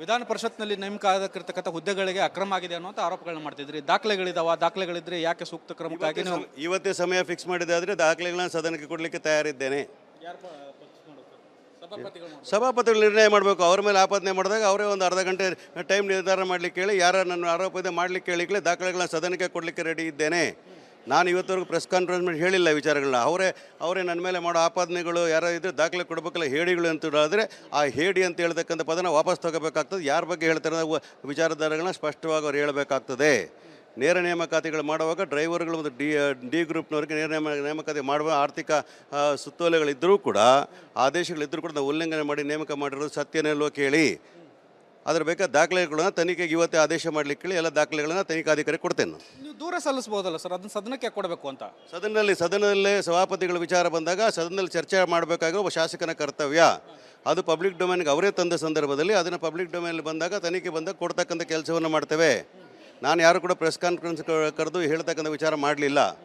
ವಿಧಾನ ಪರಿಷತ್ನಲ್ಲಿ ನೇಮಕ ಆಗಿರ್ತಕ್ಕಂಥ ಹುದ್ದೆಗಳಿಗೆ ಅಕ್ರಮ ಆಗಿದೆ ಅನ್ನುವಂಥ ಆರೋಪಗಳನ್ನ ಮಾಡ್ತಿದ್ರಿ. ದಾಖಲೆಗಳಿದಾವ? ದಾಖಲೆಗಳಿದ್ರೆ ಯಾಕೆ ಸೂಕ್ತ ಕ್ರಮಕ್ಕಾಗಿ ನೀವು ಇವತ್ತೇ ಸಮಯ ಫಿಕ್ಸ್ ಮಾಡಿದೆ ಆದರೆ ದಾಖಲೆಗಳನ್ನ ಸದನಕ್ಕೆ ಕೊಡಲಿಕ್ಕೆ ತಯಾರಿದ್ದೇನೆ. ಸಭಾಪತಿಗಳು ನಿರ್ಣಯ ಮಾಡಬೇಕು. ಅವ್ರ ಮೇಲೆ ಆಪಾದನೆ ಮಾಡಿದಾಗ ಅವರೇ ಒಂದು ಅರ್ಧ ಗಂಟೆ ಟೈಮ್ ನಿರ್ಧಾರ ಮಾಡಲಿಕ್ಕೆ ಹೇಳಿ ಯಾರು ನನ್ನ ಆರೋಪ ಇದೆ ಮಾಡಲಿಕ್ಕೆ ಹೇಳಿಕ್ಲೆ ದಾಖಲೆಗಳನ್ನ ಸದನಕ್ಕೆ ಕೊಡಲಿಕ್ಕೆ ರೆಡಿ ಇದ್ದೇನೆ. ನಾನು ಇವತ್ತವರೆಗೂ ಪ್ರೆಸ್ ಕಾನ್ಫರೆನ್ಸ್ ಮಾಡಿ ಹೇಳಿಲ್ಲ ವಿಚಾರಗಳನ್ನ. ಅವರೇ ಅವರೇ ನನ್ನ ಮೇಲೆ ಮಾಡೋ ಆಪಾದನೆಗಳು ಯಾರೋ ಇದ್ದರೆ ದಾಖಲೆ ಕೊಡಬೇಕಲ್ಲ ಹೇಡಿಗಳು ಅಂತ ಹೇಳಿದ್ರೆ ಆ ಹೇಡಿ ಅಂತ ಹೇಳ್ತಕ್ಕಂಥ ಪದನ ವಾಪಸ್ ತಗೋಬೇಕಾಗ್ತದೆ. ಯಾರ ಬಗ್ಗೆ ಹೇಳ್ತಾರೆ ವಿಚಾರಧಾರಗಳನ್ನ ಸ್ಪಷ್ಟವಾಗಿ ಅವ್ರು ಹೇಳಬೇಕಾಗ್ತದೆ. ನೇರ ನೇಮಕಾತಿಗಳು ಮಾಡುವಾಗ ಡ್ರೈವರ್ಗಳು ಮತ್ತು ಡಿ ಡಿ ಗ್ರೂಪ್ನವರಿಗೆ ನೇರ ನೇಮ, ನೇಮಕಾತಿ ಮಾಡುವ ಆರ್ಥಿಕ ಸುತ್ತೋಲೆಗಳಿದ್ದರೂ ಕೂಡ ಆದೇಶಗಳಿದ್ದರೂ ಕೂಡ ನಾವು ಉಲ್ಲಂಘನೆ ಮಾಡಿ ನೇಮಕ ಮಾಡಿರೋದು ಸತ್ಯನೆಲ್ಲೋ ಕೇಳಿ? ಅದ್ರ ಬೇಕಾದ ದಾಖಲೆಗಳನ್ನ ತನಿಖೆಗೆ ಇವತ್ತೇ ಆದೇಶ ಮಾಡ್ಲಿಕ್ಕೆ ಹೇಳಿ ಎಲ್ಲ ದಾಖಲೆಗಳನ್ನ ತನಿಖಾಧಿಕಾರಿ ಕೊಡ್ತೇನೆ ನಾನು. ನೀವು ದೂರ ಸಲ್ಲಿಸ್ಬೋದಲ್ಲ ಸರ್? ಅದನ್ನ ಸದನಕ್ಕೆ ಕೊಡಬೇಕು ಅಂತ. ಸದನದಲ್ಲಿ ಸದನದಲ್ಲೇ ಸಭಾಪತಿಗಳ ವಿಚಾರ ಬಂದಾಗ ಸದನದಲ್ಲಿ ಚರ್ಚೆ ಮಾಡಬೇಕಾಗಿರೋ ಒಬ್ಬ ಶಾಸಕನ ಕರ್ತವ್ಯ. ಅದು ಪಬ್ಲಿಕ್ ಡೊಮೇನ್ಗೆ ಅವರೇ ತಂದ ಸಂದರ್ಭದಲ್ಲಿ ಅದನ್ನು ಪಬ್ಲಿಕ್ ಡೊಮೇನಲ್ಲಿ ಬಂದಾಗ ತನಿಖೆ ಬಂದಾಗ ಕೊಡ್ತಕ್ಕಂಥ ಕೆಲಸವನ್ನು ಮಾಡ್ತೇವೆ. ನಾನು ಯಾರು ಕೂಡ ಪ್ರೆಸ್ ಕಾನ್ಫರೆನ್ಸ್ ಕರೆದು ಹೇಳ್ತಕ್ಕಂಥ ವಿಚಾರ ಮಾಡಲಿಲ್ಲ.